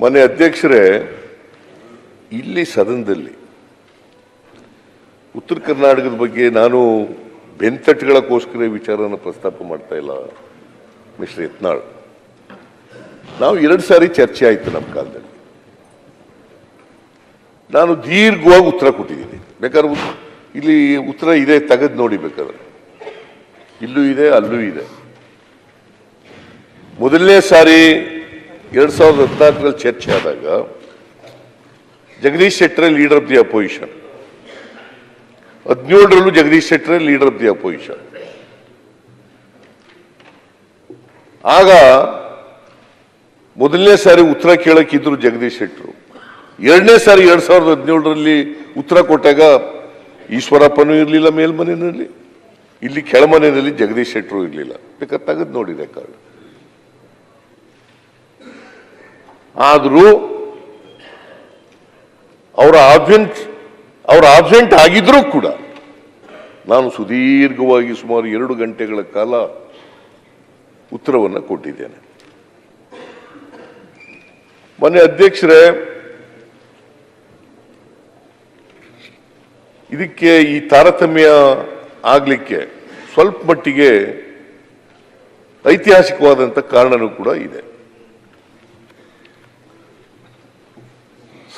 ಮೊನ್ನೆ ಅಧ್ಯಕ್ಷರೇ, ಇಲ್ಲಿ ಸದನದಲ್ಲಿ ಉತ್ತರ ಕರ್ನಾಟಕದ ಬಗ್ಗೆ ನಾನು ಬೆಂತಟ್ಟುಗಳಕ್ಕೋಸ್ಕರ ವಿಚಾರನ ಪ್ರಸ್ತಾಪ ಮಾಡ್ತಾ ಇಲ್ಲ, ಮಿಸ್ಟರ್ ಯತ್ನಾಳ್. ನಾವು ಎರಡು ಸಾರಿ ಚರ್ಚೆ ಆಯಿತು ನಮ್ಮ ಕಾಲದಲ್ಲಿ. ನಾನು ದೀರ್ಘವಾಗಿ ಉತ್ತರ ಕೊಟ್ಟಿದ್ದೀನಿ. ಬೇಕಾದ್ರೆ ಇಲ್ಲಿ ಉತ್ತರ ಇದೆ, ತೆಗೆದು ನೋಡಿ ಬೇಕಾದ್ರೆ. ಇಲ್ಲೂ ಇದೆ, ಅಲ್ಲೂ ಇದೆ. ಮೊದಲನೇ ಸಾರಿ ಎರಡ್ ಸಾವಿರದ ಹದಿನಾಲ್ಕರಲ್ಲಿ ಚರ್ಚೆ ಆದಾಗ Jagadish Shettar leader of the opposition ಹದಿನೇಳರಲ್ಲೂ Jagadish Shettar leader of the opposition ಆಗ ಮೊದಲನೇ ಸಾರಿ ಉತ್ತರ ಕೇಳಕ್ಕಿದ್ರು ಜಗದೀಶ್ ಶೆಟ್ಟರು. ಎರಡನೇ ಸಾರಿ ಎರಡ್ ಸಾವಿರದ ಹದಿನೇಳರಲ್ಲಿ ಉತ್ತರ ಕೊಟ್ಟಾಗ ಈಶ್ವರಪ್ಪನೂ ಇರಲಿಲ್ಲ, ಮೇಲ್ಮನೆಯಲ್ಲಿ. ಇಲ್ಲಿ ಕೆಳಮನೆಯಲ್ಲಿ ಜಗದೀಶ್ ಶೆಟ್ಟರು ಇರಲಿಲ್ಲ. ಬೇಕಾದ ತೆಗೆದು ನೋಡಿ ರೆಕಾರ್ಡ್ ಆದರೂ ಅವರ ಆಬ್ಸೆಂಟ್ ಅವರ ಆಬ್ಸೆಂಟ್ ಆಗಿದ್ರೂ ಕೂಡ ನಾನು ಸುದೀರ್ಘವಾಗಿ ಸುಮಾರು ಎರಡು ಗಂಟೆಗಳ ಕಾಲ ಉತ್ತರವನ್ನು ಕೊಟ್ಟಿದ್ದೇನೆ. ಮೊನ್ನೆ ಅಧ್ಯಕ್ಷರೇ, ಇದಕ್ಕೆ ಈ ತಾರತಮ್ಯ ಆಗಲಿಕ್ಕೆ ಸ್ವಲ್ಪ ಮಟ್ಟಿಗೆ ಐತಿಹಾಸಿಕವಾದಂಥ ಕಾರಣನೂ ಕೂಡ ಇದೆ.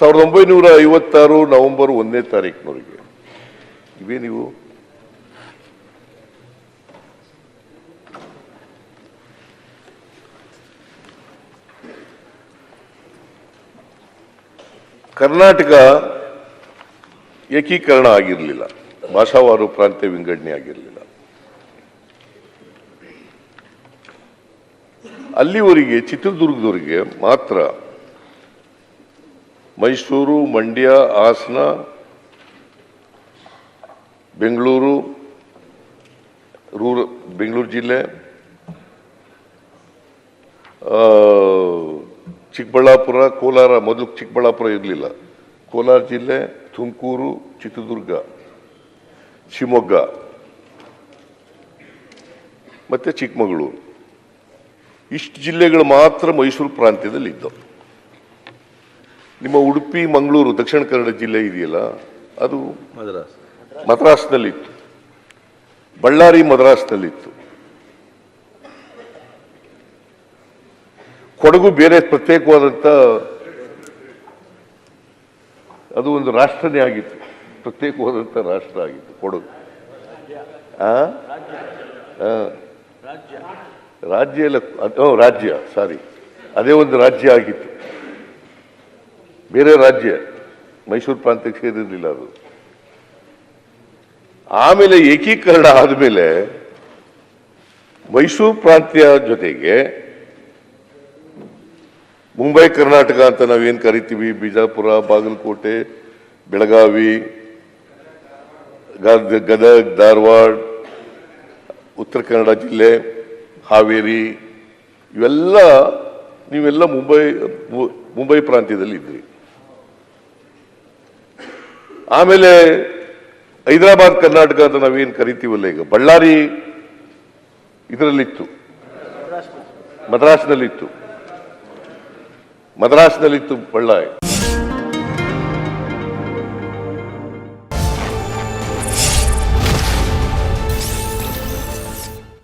ಸಾವಿರದ ಒಂಬೈನೂರ ಐವತ್ತಾರು ನವೆಂಬರ್ ಒಂದನೇ ತಾರೀಕಿನವರೆಗೆ ಇವೇ ನೀವು. ಕರ್ನಾಟಕ ಏಕೀಕರಣ ಆಗಿರಲಿಲ್ಲ. ಭಾಷಾವಾರು ಪ್ರಾಂತ್ಯ ವಿಂಗಡಣೆ ಆಗಿರಲಿಲ್ಲ. ಅಲ್ಲಿವರೆಗೆ ಚಿತ್ರದುರ್ಗದವರಿಗೆ ಮಾತ್ರ ಮೈಸೂರು, ಮಂಡ್ಯ, ಹಾಸನ, ಬೆಂಗಳೂರು, ರೂರ, ಬೆಂಗಳೂರು ಜಿಲ್ಲೆ ಚಿಕ್ಕಬಳ್ಳಾಪುರ, ಕೋಲಾರ, ಮೊದಲು ಚಿಕ್ಕಬಳ್ಳಾಪುರ ಇರಲಿಲ್ಲ. ಕೋಲಾರ ಜಿಲ್ಲೆ, ತುಮಕೂರು, ಚಿತ್ರದುರ್ಗ, ಶಿವಮೊಗ್ಗ, ಮತ್ತು ಚಿಕ್ಕಮಗಳೂರು. ಇಷ್ಟು ಜಿಲ್ಲೆಗಳು ಮಾತ್ರ ಮೈಸೂರು ಪ್ರಾಂತ್ಯದಲ್ಲಿ ಇದ್ದವು ನಿಮ್ಮ ಉಡುಪಿ ಮಂಗಳೂರು ದಕ್ಷಿಣ ಕನ್ನಡ ಜಿಲ್ಲೆ ಇದೆಯಲ್ಲ ಅದು ಮದ್ರಾಸ್. ಮದ್ರಾಸ್ನಲ್ಲಿತ್ತು. ಬಳ್ಳಾರಿ ಮದ್ರಾಸ್ನಲ್ಲಿತ್ತು. ಕೊಡಗು ಬೇರೆ ಪ್ರತ್ಯೇಕವಾದಂಥ ಅದು ಒಂದು ರಾಷ್ಟ್ರನೇ ಆಗಿತ್ತು. ಪ್ರತ್ಯೇಕವಾದಂಥ ರಾಷ್ಟ್ರ ಆಗಿತ್ತು ಕೊಡಗು. ರಾಜ್ಯ. ಎಲ್ಲ ರಾಜ್ಯ ಸಾರಿ. ಅದೇ ಒಂದು ರಾಜ್ಯ ಆಗಿತ್ತು. ಬೇರೆ ರಾಜ್ಯ, ಮೈಸೂರು ಪ್ರಾಂತ್ಯಕ್ಕೆ ಸೇರಿರಲಿಲ್ಲ ಅದು. ಆಮೇಲೆ ಏಕೀಕರಣ ಆದಮೇಲೆ ಮೈಸೂರು ಪ್ರಾಂತ್ಯ ಜೊತೆಗೆ ಮುಂಬೈ, ಕರ್ನಾಟಕ ಅಂತ ನಾವೇನು ಕರಿತೀವಿ? ಬಿಜಾಪುರ, ಬಾಗಲಕೋಟೆ, ಬೆಳಗಾವಿ ಗದಗ, ಧಾರವಾಡ, ಉತ್ತರ ಕನ್ನಡ ಜಿಲ್ಲೆ, ಹಾವೇರಿ, ಇವೆಲ್ಲ ನೀವೆಲ್ಲ ಮುಂಬೈ ಮುಂಬೈ ಪ್ರಾಂತ್ಯದಲ್ಲಿ ಇದ್ರಿ. ಆಮೇಲೆ ಹೈದರಾಬಾದ್ ಕರ್ನಾಟಕ ಅಂತ ನಾವೇನು ಕರಿತೀವಲ್ಲ ಈಗ? ಬಳ್ಳಾರಿ ಇದರಲ್ಲಿತ್ತು. ಮದ್ರಾಸ್ನಲ್ಲಿತ್ತು. ಮದ್ರಾಸ್ನಲ್ಲಿತ್ತು ಬಳ್ಳಾರಿ.